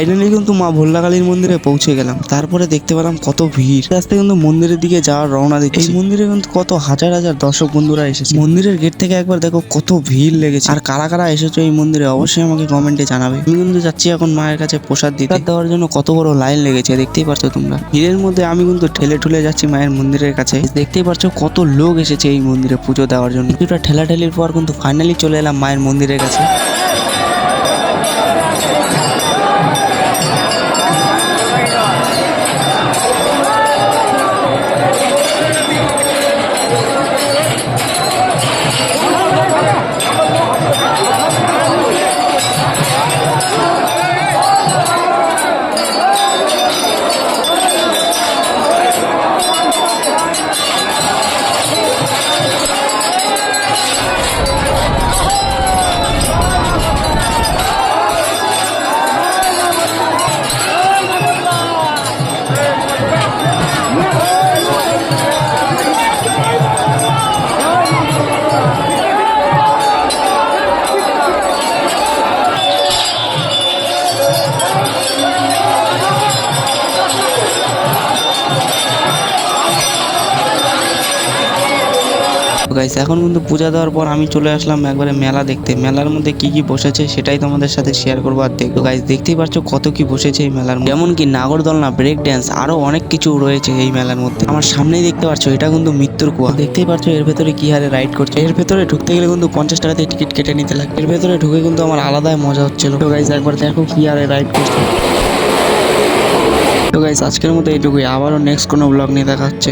Finally কিন্তু মা ভোল্লাকালীর মন্দিরে পৌঁছে গেলাম। তারপরে দেখতে পেলাম কত ভিড়। আস্তে কিন্তু মন্দিরের দিকে যাওয়ার রওনা দিচ্ছি। এই মন্দিরে কিন্তু কত হাজার হাজার দর্শক বন্ধুরা এসেছে। মন্দিরের গেট থেকে একবার দেখো কত ভিড় লেগেছে। আর কারা কারা এসেছ এই মন্দিরে অবশ্যই আমাকে কমেন্টে জানাবে। আমি কিন্তু যাচ্ছি এখন মায়ের কাছে প্রসাদ দিতে। দেওয়ার জন্য কত বড় লাইন লেগেছে, দেখতেই পারছ তোমরা। ভিড়ের মধ্যে আমি কিন্তু ঠেলে ঠুলে যাচ্ছি মায়ের মন্দিরের কাছে। দেখতেই পারছ কত লোক এসেছে এই মন্দিরে পুজো দেওয়ার জন্য। কিছুটা ঠেলাঠেলির পর কিন্তু ফাইনালি চলে এলাম মায়ের মন্দিরের কাছে। গাইস এখন কিন্তু পূজা দেওয়ার পর আমি চলে আসলাম একবারে মেলা দেখতে। মেলার মধ্যে কি কি বসেছে সেটাই তোমাদের সাথে শেয়ার করব। আর দেখব গাইস দেখতেই পারছ কত কি বসেছে এই মেলার যেমন কি নাগরদোলনা ব্রেক ড্যান্স আরও অনেক কিছু রয়েছে এই মেলার মধ্যে। আমার সামনেই দেখতে পাচ্ছ, এটা কিন্তু মৃত্যুর কুয়া দেখতেই পারছ এর ভেতরে কি হারে রাইড করছে। এর ভেতরে ঢুকতে গেলে কিন্তু পঞ্চাশ টাকাতে টিকিট কেটে নিতে লাগে। এর ভেতরে ঢুকে কিন্তু আমার আলাদাই মজা হচ্ছিল। তো গাইস একবার দেখো কি হারে রাইড করছে। তো গাইস আজকের মতো এইটুকুই। আবারও নেক্সট কোনো ব্লগ নিয়ে দেখা হচ্ছে।